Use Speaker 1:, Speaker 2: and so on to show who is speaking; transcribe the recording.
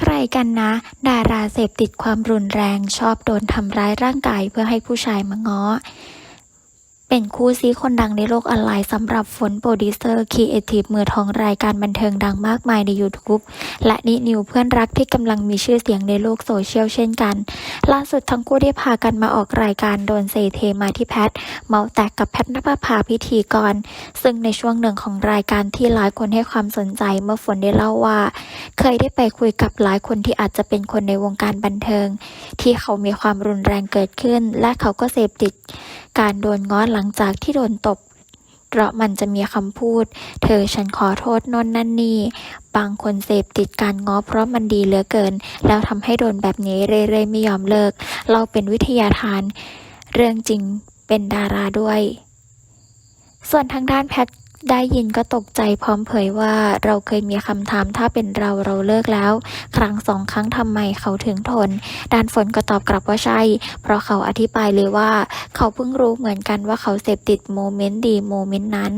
Speaker 1: ใครกันนะ ดาราเสพติดความรุนแรงชอบโดนทำร้ายร่างกายเพื่อให้ผู้ชายมาง้อ เป็นคู่ซีคนดังในโลกออนไลน์สำหรับฝนโปรดิวเซอร์ครีเอทีฟมือทองรายการบันเทิงดังมากมายใน YouTube และนินิวเพื่อนรักที่กำลังมีชื่อเสียงในโลกโซเชียลเช่นกัน ล่าสุดทั้งคู่ได้พากันมาออกรายการโดนเซเทมาที่แพท เมาแตกกับแพทนภพาพิธีกร ซึ่งในช่วงหนึ่งของรายการที่หลายคนให้ความสนใจเมื่อฝนได้เล่าว่า เคยได้ไปคุยกับหลายคนที่อาจจะเป็นคนในวงการบันเทิง ที่เขามีความรุนแรงเกิดขึ้น และเขาก็เสพติดการโดนง้อหลังจากที่โดนตบ เพราะมันจะมีคำพูด เธอฉันขอโทษนนนั่นนี่ บางคนเสพติดการง้อเพราะมันดีเหลือเกิน แล้วทำให้โดนแบบนี้เรื่อยๆไม่ยอมเลิก เราเป็นวิทยาทาน เรื่องจริงเป็นดาราด้วย ส่วนทางด้านแพท ได้ยินก็ตกใจพร้อมเผยว่าเราเคยมีคำถามถ้าเป็นเราเราเลิกแล้ว ครั้งสองครั้งทำไมเขาถึงทนด้านฝนก็ตอบกลับว่าใช่ เพราะเขาอธิบายเลยว่า เขาเพิ่งรู้เหมือนกันว่าเขาเสพติดโมเมนต์ดีโมเมนต์นั้น